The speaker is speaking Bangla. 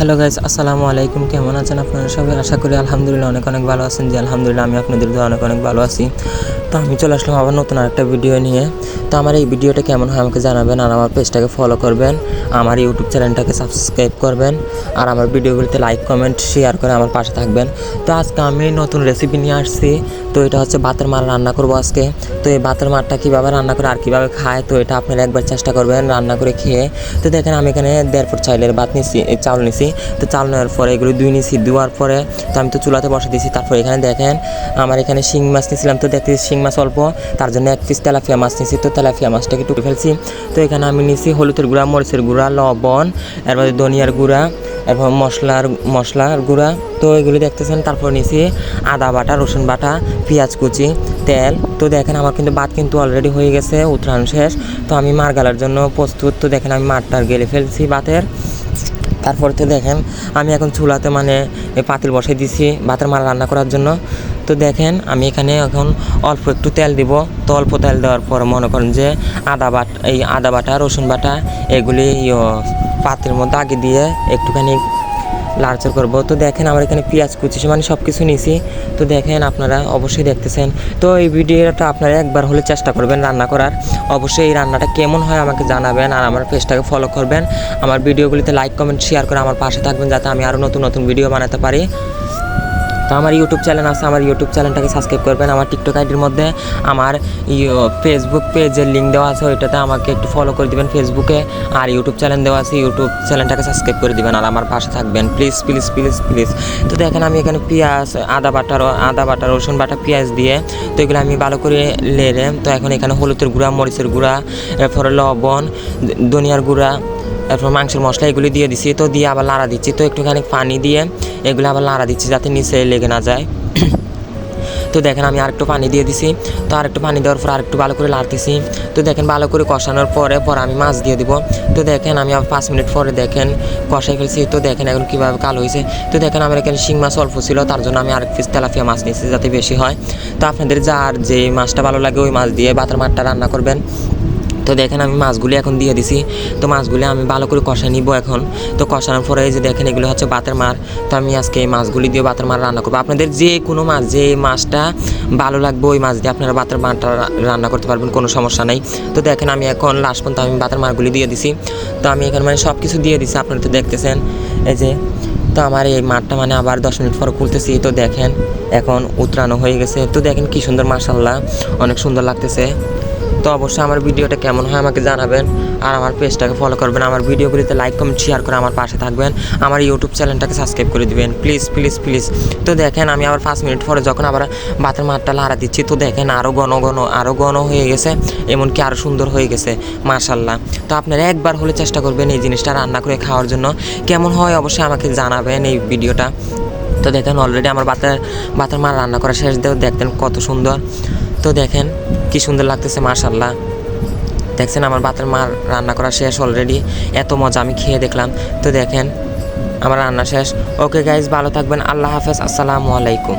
হ্যালো গাইজ আসসালামু আলাইকুম। কেমন আছেন আপনারা সবাই? আশা করি আলহামদুলিল্লাহ অনেক অনেক ভালো আছেন যে আলহামদুলিল্লাহ আমি আপনাদের অনেক অনেক ভালো আছি। তো আমি চলে আসলাম আবার নতুন আরেকটা ভিডিও নিয়ে। তো আমার এই ভিডিওটা কেমন হয় আমাকে জানাবেন আর আমার পেজটাকে ফলো করবেন। আমার ইউটিউব চ্যানেলটাকে সাবস্ক্রাইব করবেন। আর আমার ভিডিওগুলিতে লাইক কমেন্ট শেয়ার করে আমার পাশে থাকবেন। তো আজকে আমি নতুন রেসিপি নিয়ে আসছি। তো এটা হচ্ছে ভাতের মার রান্না করব আজকে। তো এই ভাতের মারটা কীভাবে রান্না করে আর কীভাবে খায়, তো এটা আপনারা একবার চেষ্টা করবেন রান্না করে খেয়ে। তো দেখেন আমি এখানে দেড় ফুট চাইলের ভাত নিছি চাউল নিছি। তো চাউল নেওয়ার পরে, এগুলো দুই নিছি। দেওয়ার পরে তো আমি তো চুলাতে বসে দিয়েছি তারপর এখানে দেখেন, আমার এখানে শিং মাছ নিয়েছিলাম। তো দেখতে শিং মাছ অল্প, তার জন্য এক পিস তেলাপিয়া মাছ নিয়েছি। তো তেলাপিয়া মাছটাকে টুকে ফেলছি। তো এখানে আমি নিয়েছি হলুদের গুঁড়া, মরিচের গুঁড়া, লবণ এরপর ধনিয়ার গুঁড়া, এরপর মশলার মশলার গুঁড়া। তো এগুলো দেখতেছেন, তারপর নিয়েছি আদা বাটা, রসুন বাটা, পেঁয়াজ কুচি, তেল। তো দেখেন, আমার কিন্তু ভাত কিন্তু অলরেডি হয়ে গেছে উত্তরায়ণ শেষ। তো আমি মার গালার জন্য প্রস্তুত। তো দেখেন, আমি মারটার গেলে ফেলছি ভাতের তারপর তো দেখেন, আমি এখন চুলাতে মানে পাতিল বসাই দিছি, ভাতের মাল রান্না করার জন্য। তো দেখেন, আমি এখানে এখন অল্প একটু তেল দিব। তো অল্প তেল দেওয়ার পর মনে করেন যে আদা বাটা, এই আদা বাটা, রসুন বাটা, এগুলি পাতির মধ্যে আগে দিয়ে একটুখানি লাড়চড় করব। তো দেখেন আমার এখানে পেঁয়াজ কুচি মানে সব কিছু নিয়েছি তো দেখেন আপনারা অবশ্যই দেখতেছেন। তো এই ভিডিওটা আপনারা একবার হলে চেষ্টা করবেন রান্না করার। অবশ্যই এই রান্নাটা কেমন হয় আমাকে জানাবেন আর আমার পেজটাকে ফলো করবেন। আমার ভিডিওগুলিতে লাইক কমেন্ট শেয়ার করে আমার পাশে থাকবেন যাতে আমি আরও নতুন নতুন ভিডিও বানাতে পারি। তো আমার ইউটিউব চ্যানেল আছে, আমার ইউটিউব চ্যানেলটাকে সাবস্ক্রাইব করবেন। আমার টিকটক আইডির মধ্যে আমার ফেসবুক পেজের লিঙ্ক দেওয়া আছে, ওইটাতে আমাকে একটু ফলো করে দিবেন ফেসবুকে আর ইউটিউব চ্যানেল দেওয়া আছে ইউটিউব চ্যানেলটাকে সাবস্ক্রাইব করে দিবেন আর আমার পাশে থাকবেন। প্লিজ প্লিজ প্লিজ প্লিজ তো দেখেন আমি এখানে পেঁয়াজ, আদা বাটা আদা বাটা, রসুন বাটা, পেঁয়াজ দিয়ে, তো এগুলো আমি ভালো করে লেড়ে, তো এখন এখানে হলুদের গুঁড়া, মরিচের গুঁড়া, এরপরে লবণ ধনিয়ার গুঁড়া তারপর মাংসের মশলা এগুলি দিয়ে দিচ্ছি তো দিয়ে আবার লাড়া দিচ্ছি। তো একটুখানি পানি দিয়ে এগুলো আবার লাড়া দিচ্ছি যাতে নিচে লেগে না যায়। তো দেখেন আমি আরেকটু পানি দিয়ে দিছি। তো আরেকটু পানি দেওয়ার পর আরেকটু ভালো করে লাড়তেছি তো দেখেন ভালো করে কষানোর পরে পরে আমি মাছ দিয়ে দিব। তো দেখেন আমি আবার পাঁচ মিনিট পরে দেখেন কষাই ফেলছি। তো দেখেন এখন কীভাবে কালো হয়েছে। তো দেখেন আমার এখানে শিং মাছ অল্প ছিল, তার জন্য আমি আরেক পিস তেলাপিয়া মাছ নিয়েছি যাতে বেশি হয়। তো আপনাদের যার যে মাছটা ভালো লাগে ওই মাছ দিয়ে বাতার মাছটা রান্না করবেন। তো দেখেন আমি মাছগুলি এখন দিয়ে দিছি। তো মাছগুলি আমি ভালো করে কষাই নিব এখন। তো কষানোর পরে যে দেখেন, এগুলো হচ্ছে বাতের মার। তো আমি আজকে এই মাছগুলি দিয়ে বাতের মার রান্না করব। আপনাদের যে কোনো মাছ, যে মাছটা ভালো লাগবে, ওই মাছ দিয়ে আপনারা বাতের মারটা রান্না করতে পারবেন, কোনো সমস্যা নেই। তো দেখেন, আমি এখন লাস্ট পর্যন্ত আমি বাতের মারগুলি দিয়ে দিছি। তো আমি এখন মানে সব কিছু দিয়ে দিছি, আপনারা তো দেখতেছেন। এই যে, তো আমার এই মাঠটা মানে আবার দশ মিনিট পর খুলতেছি। তো দেখেন, এখন উতরানো হয়ে গেছে। তো দেখেন কি সুন্দর মার্শাল্লাহ অনেক সুন্দর লাগতেছে। তো অবশ্যই আমার ভিডিওটা কেমন হয় আমাকে জানাবেন। আর আমার পেজটাকে ফলো করবেন। আমার ভিডিওগুলিতে লাইক কমেন্ট শেয়ার করে আমার পাশে থাকবেন। আমার ইউটিউব চ্যানেলটাকে সাবস্ক্রাইব করে দিবেন। প্লিজ প্লিজ প্লিজ তো দেখেন, আমি আবার পাঁচ মিনিট পরে যখন আবার বাতের মাঠটা লাড়া দিচ্ছি, তো দেখেন আরও ঘন ঘন আরও ঘন হয়ে গেছে। এমনকি আরও সুন্দর হয়ে গেছে। মাশাল্লাহ তো আপনারা একবার হলে চেষ্টা করবেন এই জিনিসটা রান্না করে খাওয়ার জন্য। কেমন হয় অবশ্যই আমাকে জানাবেন এই ভিডিওটা। তো দেখেন অলরেডি আমার বাতের বাতের মার রান্না করা শেষ। দেও দেখতেন কত সুন্দর। তো দেখেন, কি সুন্দর লাগতেছে মার্শাল্লাহ দেখছেন, আমার বাতের মা রান্না করা শেষ অলরেডি এত মজা আমি খেয়ে দেখলাম। তো দেখেন, আমার রান্না শেষ। ওকে গাইজ ভালো থাকবেন। আল্লাহ হাফেজ। আসসালামু আলাইকুম।